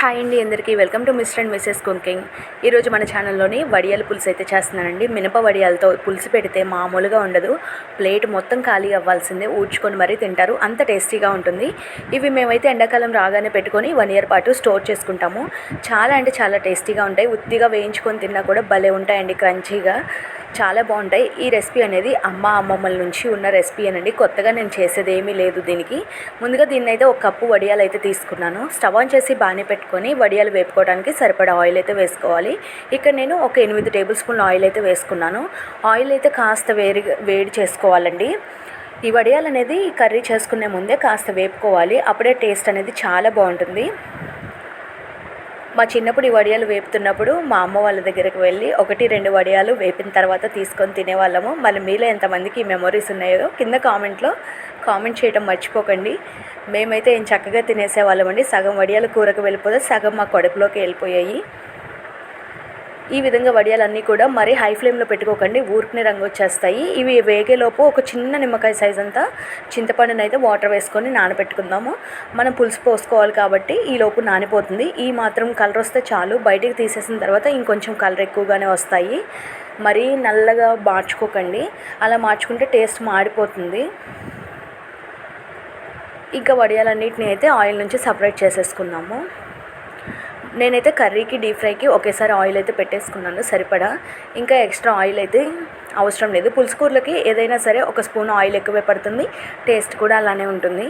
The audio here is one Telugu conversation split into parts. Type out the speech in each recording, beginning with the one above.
హాయ్ అండి అందరికీ. Welcome to mister and missus cooking. ఈరోజు మన ఛానల్లోని వడియాల పులుసు అయితే చేస్తున్నానండి. మినప వడియాలతో పులుసు పెడితే మామూలుగా ఉండదు. ప్లేట్ మొత్తం ఖాళీ అవ్వాల్సిందే. ఊడ్చుకొని మరీ తింటారు. అంత టేస్టీగా ఉంటుంది. ఇవి మేమైతే ఎండాకాలం రాగానే పెట్టుకొని వన్ ఇయర్ పాటు స్టోర్ చేసుకుంటాము. చాలా అంటే చాలా టేస్టీగా ఉంటాయి. ఉత్తిగా వేయించుకొని తిన్నా కూడా భలే ఉంటాయండి. క్రంచీగా చాలా బాగుంటాయి. ఈ రెసిపీ అనేది అమ్మ అమ్మమ్మల నుంచి ఉన్న రెసిపీ అనండి. కొత్తగా నేను చేసేది ఏమీ లేదు దీనికి. ముందుగా దీన్ని అయితే ఒక కప్పు వడియాలు అయితే తీసుకున్నాను. స్టవ్ ఆన్ చేసి బాగానే పెట్టుకొని వడియాలు వేపుకోవడానికి సరిపడా ఆయిల్ అయితే వేసుకోవాలి. ఇక్కడ నేను ఒక ఎనిమిది టేబుల్ స్పూన్ ఆయిల్ అయితే వేసుకున్నాను. ఆయిల్ అయితే కాస్త వేడి వేడి చేసుకోవాలండి. ఈ వడియాలు అనేది కర్రీ చేసుకునే ముందే కాస్త వేపుకోవాలి. అప్పుడే టేస్ట్ అనేది చాలా బాగుంటుంది. మా చిన్నప్పుడు ఈ వడియాలు వేపుతున్నప్పుడు మా అమ్మ వాళ్ళ దగ్గరికి వెళ్ళి ఒకటి రెండు వడియాలు వేపిన తర్వాత తీసుకొని తినేవాళ్ళము. మళ్ళీ మీలో ఎంతమందికి ఈ మెమొరీస్ ఉన్నాయో కింద కామెంట్లో కామెంట్ చేయడం మర్చిపోకండి. మేమైతే ఏం చక్కగా తినేసేవాళ్ళమండి సగం వడియాలు కూరకు వెళ్ళిపోతే సగం మా కడుపులోకి వెళ్ళిపోయాయి. ఈ విధంగా వడియాలన్నీ కూడా మరీ హై ఫ్లేమ్లో పెట్టుకోకండి. ఊరికనే రంగు వచ్చేస్తాయి. ఇవి వేగేలోపు ఒక చిన్న నిమ్మకాయ సైజ్ అంతా చింతపండుని అయితే వాటర్ వేసుకొని నానబెట్టుకుందాము. మనం పులుసు పోసుకోవాలి కాబట్టి ఈ లోపు నానిపోతుంది. ఈ మాత్రం కలర్ వస్తే చాలు. బయటికి తీసేసిన తర్వాత ఇంకొంచెం కలర్ ఎక్కువగానే వస్తాయి. మరీ నల్లగా మార్చుకోకండి. అలా మార్చుకుంటే టేస్ట్ మాడిపోతుంది ఇంకా వడియాలన్నిటిని అయితే ఆయిల్ నుంచి సపరేట్ చేసేసుకుందాము నేనైతే కర్రీకి డీప్ ఫ్రైకి ఒకేసారి ఆయిల్ అయితే పెట్టేసుకున్నాను సరిపడా. ఇంకా ఎక్స్ట్రా ఆయిల్ అయితే అవసరం లేదు. పులుసు కూరలకి ఏదైనా సరే ఒక స్పూన్ ఆయిల్ ఎక్కువే పడుతుంది. టేస్ట్ కూడా అలానే ఉంటుంది.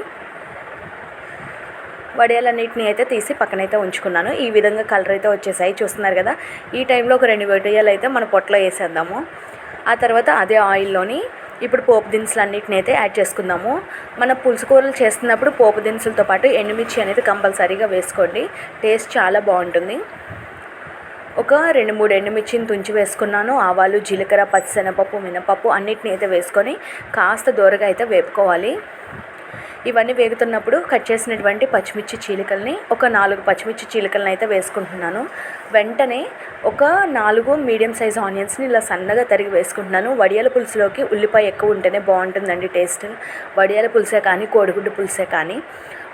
వడియాలన్నిటిని అయితే తీసి పక్కనైతే ఉంచుకున్నాను. ఈ విధంగా కలర్ అయితే వచ్చేసాయి. చూస్తున్నారు కదా ఈ టైంలో ఒక రెండు వడియాలు అయితే మన పొట్టలో వేసేద్దాము. ఆ తర్వాత అదే ఆయిల్లోని ఇప్పుడు పోపు దినుసులు అన్నిటిని అయితే యాడ్ చేసుకుందాము. మన పులుసు కూరలు చేస్తున్నప్పుడు పోపు దినుసులతో పాటు ఎండుమిర్చి అనేది కంపల్సరీగా వేసుకోండి. టేస్ట్ చాలా బాగుంటుంది. ఒక రెండు మూడు ఎండుమిర్చిని తుంచి వేసుకున్నాను. ఆవాలు జీలకర్ర పచ్చిశనగపప్పు మినపప్పు అన్నిటిని అయితే వేసుకొని కాస్త దూరగా అయితే వేపుకోవాలి. ఇవన్నీ వేగుతున్నప్పుడు కట్ చేసినటువంటి పచ్చిమిర్చి చీలికల్ని ఒక నాలుగు పచ్చిమిర్చి చీలికలను అయితే వేసుకుంటున్నాను. వెంటనే ఒక నాలుగు మీడియం సైజ్ ఆనియన్స్ని ఇలా సన్నగా తరిగి వేసుకుంటున్నాను. వడియాల పులుసులోకి ఉల్లిపాయ ఎక్కువ ఉంటేనే బాగుంటుందండి టేస్ట్. వడియాల పులుసే కానీ కోడిగుడ్డు పులుసే కానీ.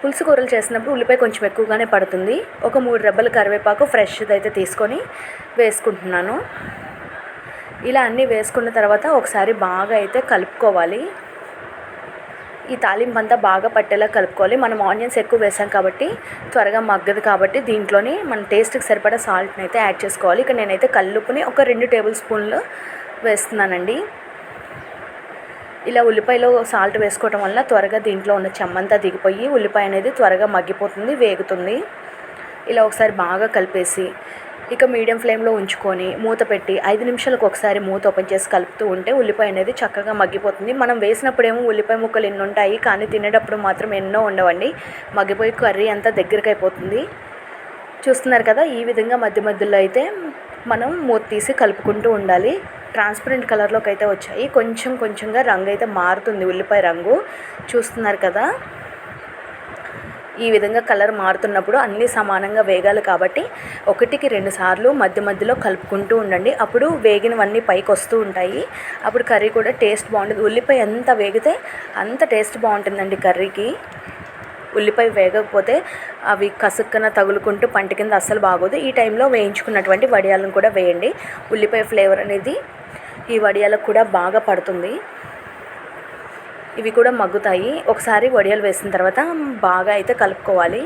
పులుసు కూరలు చేసినప్పుడు ఉల్లిపాయ కొంచెం ఎక్కువగానే పడుతుంది. ఒక మూడు రెబ్బల కరివేపాకు ఫ్రెష్ది అయితే తీసుకొని వేసుకుంటున్నాను. ఇలా అన్నీ వేసుకున్న తర్వాత ఒకసారి బాగా అయితే కలుపుకోవాలి. ఈ తాలింపు అంతా బాగా పట్టేలా కలుపుకోవాలి. మనం ఆనియన్స్ ఎక్కువ వేసాం కాబట్టి త్వరగా మగ్గదు కాబట్టి దీంట్లోని మన టేస్ట్కి సరిపడా సాల్ట్ని అయితే యాడ్ చేసుకోవాలి. ఇక్కడ నేనైతే కల్లుపుని ఒక రెండు టేబుల్ స్పూన్లు వేస్తున్నానండి. ఇలా ఉల్లిపాయలో సాల్ట్ వేసుకోవడం వల్ల త్వరగా దీంట్లో ఉన్న చెమ్మంతా దిగిపోయి ఉల్లిపాయ అనేది త్వరగా మగ్గిపోతుంది వేగుతుంది. ఇలా ఒకసారి బాగా కలిపేసి ఇక మీడియం ఫ్లేమ్లో ఉంచుకొని మూత పెట్టి ఐదు నిమిషాలకు ఒకసారి మూత ఓపెన్ చేసి కలుపుతూ ఉంటే ఉల్లిపాయ అనేది చక్కగా మగ్గిపోతుంది. మనం వేసినప్పుడేమో ఉల్లిపాయ ముక్కలు ఎన్ని ఉంటాయి కానీ తినేటప్పుడు మాత్రం ఎన్నో ఉండవండి. మగ్గిపోయి కర్రీ అంతా దగ్గరికి అయిపోతుంది చూస్తున్నారు కదా ఈ విధంగా మధ్య మధ్యలో అయితే మనం మూత తీసి కలుపుకుంటూ ఉండాలి. ట్రాన్స్పరెంట్ కలర్లోకి అయితే వచ్చాయి. కొంచెం కొంచెంగా రంగు అయితే మారుతుంది ఉల్లిపాయ రంగు. చూస్తున్నారు కదా ఈ విధంగా కలర్ మారుతున్నప్పుడు అన్నీ సమానంగా వేగాలి కాబట్టి ఒకటికి రెండు సార్లు మధ్య మధ్యలో కలుపుకుంటూ ఉండండి. అప్పుడు వేగినవన్నీ పైకి వస్తూ ఉంటాయి. అప్పుడు కర్రీ కూడా టేస్ట్ బాగుంటుంది. ఉల్లిపాయ ఎంత వేగితే అంత టేస్ట్ బాగుంటుందండి కర్రీకి. ఉల్లిపాయ వేగకపోతే అవి కసుక్కన తగులుకుంటూ పంట కింద అస్సలు బాగోదు. ఈ టైంలో వేయించుకున్నటువంటి వడియాలను కూడా వేయండి. ఉల్లిపాయ ఫ్లేవర్ అనేది ఈ వడియాలకు కూడా బాగా పడుతుంది. ఇవి కూడా మగ్గుతాయి. ఒకసారి వడియాలు వేసిన తర్వాత బాగా అయితే కలుపుకోవాలి.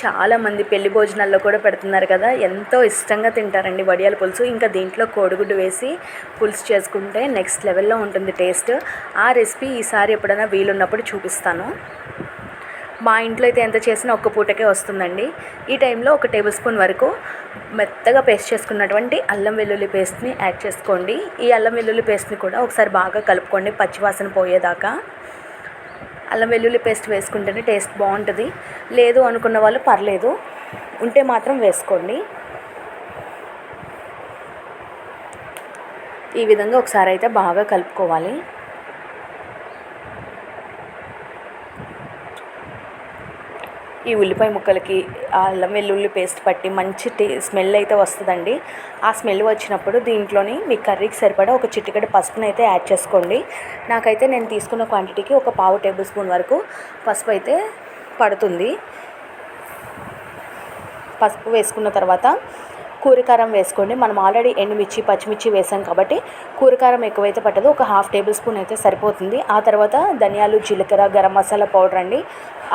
చాలామంది పెళ్ళి భోజనాల్లో కూడా పెడుతున్నారు కదా ఎంతో ఇష్టంగా తింటారండి వడియాల పులుసు. ఇంకా దీంట్లో కోడిగుడ్డు వేసి పులుసు చేసుకుంటే నెక్స్ట్ లెవెల్లో ఉంటుంది టేస్ట్. ఆ రెసిపీ ఈసారి ఎప్పుడైనా వీలున్నప్పుడు చూపిస్తాను. మా ఇంట్లో అయితే ఎంత చేసినా ఒక్క పూటకే వస్తుందండి. ఈ టైంలో ఒక టేబుల్ స్పూన్ వరకు మెత్తగా పేస్ట్ చేసుకున్నటువంటి అల్లం వెల్లుల్లి పేస్ట్ని యాడ్ చేసుకోండి. ఈ అల్లం వెల్లుల్లి పేస్ట్ని కూడా ఒకసారి బాగా కలుపుకోండి పచ్చివాసన పోయేదాకా. అల్లం వెల్లుల్లి పేస్ట్ వేసుకుంటేనే టేస్ట్ బాగుంటుంది. లేదు అనుకున్న వాళ్ళు పర్లేదు ఉంటే మాత్రం వేసుకోండి. ఈ విధంగా ఒకసారి అయితే బాగా కలుపుకోవాలి. ఈ ఉల్లిపాయ ముక్కలకి అల్లం వెల్లుల్లి పేస్ట్ పట్టి మంచి టే స్మెల్ అయితే వస్తుందండి. ఆ స్మెల్ వచ్చినప్పుడు దీంట్లోని మీ కర్రీకి సరిపడా ఒక చిటికెడు పసుపుని అయితే యాడ్ చేసుకోండి. నాకైతే నేను తీసుకున్న క్వాంటిటీకి ఒక పావు టేబుల్ స్పూన్ వరకు పసుపు అయితే పడుతుంది. పసుపు వేసుకున్న తర్వాత కూరకారం వేసుకోండి. మనం ఆల్రెడీ ఎండుమిర్చి పచ్చిమిర్చి వేసాం కాబట్టి కూరకారం ఎక్కువైతే పట్టదు. ఒక హాఫ్ టేబుల్ స్పూన్ అయితే సరిపోతుంది. ఆ తర్వాత ధనియాలు జీలకర్ర గరం మసాలా పౌడర్ అండి.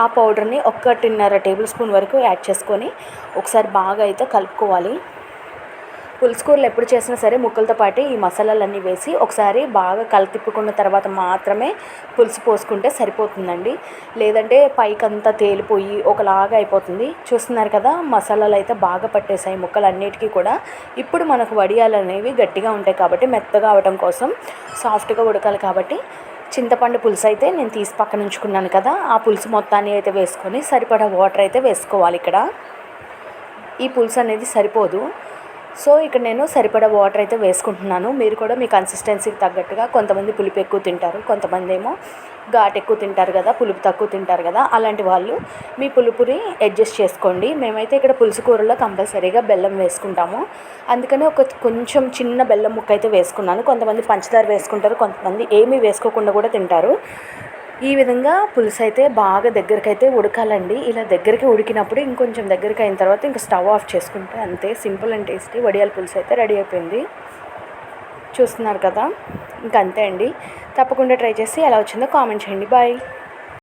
ఆ పౌడర్ని ఒక్కటిన్నర టేబుల్ స్పూన్ వరకు యాడ్ చేసుకొని ఒకసారి బాగా అయితే కలుపుకోవాలి. పులుసు కూరలు ఎప్పుడు చేసినా సరే ముక్కలతో పాటు ఈ మసాలాలన్నీ వేసి ఒకసారి బాగా కలతిప్పుకున్న తర్వాత మాత్రమే పులుసు పోసుకుంటే సరిపోతుందండి. లేదంటే పైకి అంతా తేలిపోయి ఒకలాగా అయిపోతుంది. చూస్తున్నారు కదా మసాలాలు అయితే బాగా పట్టేసాయి ముక్కలు అన్నిటికీ కూడా. ఇప్పుడు మనకు వడియాలు అనేవి గట్టిగా ఉంటాయి కాబట్టి మెత్తగా అవడం కోసం సాఫ్ట్గా ఉడకాలి కాబట్టి చింతపండు పులుసు అయితే నేను తీసి పక్కన ఉంచుకున్నాను కదా ఆ పులుసు మొత్తాన్ని అయితే వేసుకొని సరిపడా వాటర్ అయితే వేసుకోవాలి ఇక్కడ. ఈ పులుసు అనేది సరిపోదు. సో ఇక్కడ నేను సరిపడా వాటర్ అయితే వేసుకుంటున్నాను. మీరు కూడా మీ కన్సిస్టెన్సీకి తగ్గట్టుగా కొంతమంది పులుపు ఎక్కువ తింటారు కొంతమంది ఏమో ఘాట్ ఎక్కువ తింటారు కదా పులుపు తక్కువ తింటారు కదా అలాంటి వాళ్ళు మీ పులుపుని అడ్జస్ట్ చేసుకోండి. మేమైతే ఇక్కడ పులుసు కూరలో కంపల్సరీగా బెల్లం వేసుకుంటాము. అందుకనే ఒక కొంచెం చిన్న బెల్లం ముక్క అయితే వేసుకున్నాను. కొంతమంది పంచదార వేసుకుంటారు కొంతమంది ఏమీ వేసుకోకుండా కూడా తింటారు. ఈ విధంగా పులుసు అయితే బాగా దగ్గరికి అయితే ఉడకాలండి. ఇలా దగ్గరికి ఉడికినప్పుడు ఇంకొంచెం దగ్గరికి అయిన తర్వాత ఇంకా స్టవ్ ఆఫ్ చేసుకుంటే అంతే. సింపుల్ అండ్ టేస్టీ వడియాల పులుసు అయితే రెడీ అయిపోయింది. చూస్తున్నారు కదా? ఇంకా అంతే అండి. తప్పకుండా ట్రై చేసి ఎలా వచ్చిందో కామెంట్ చేయండి. బాయ్.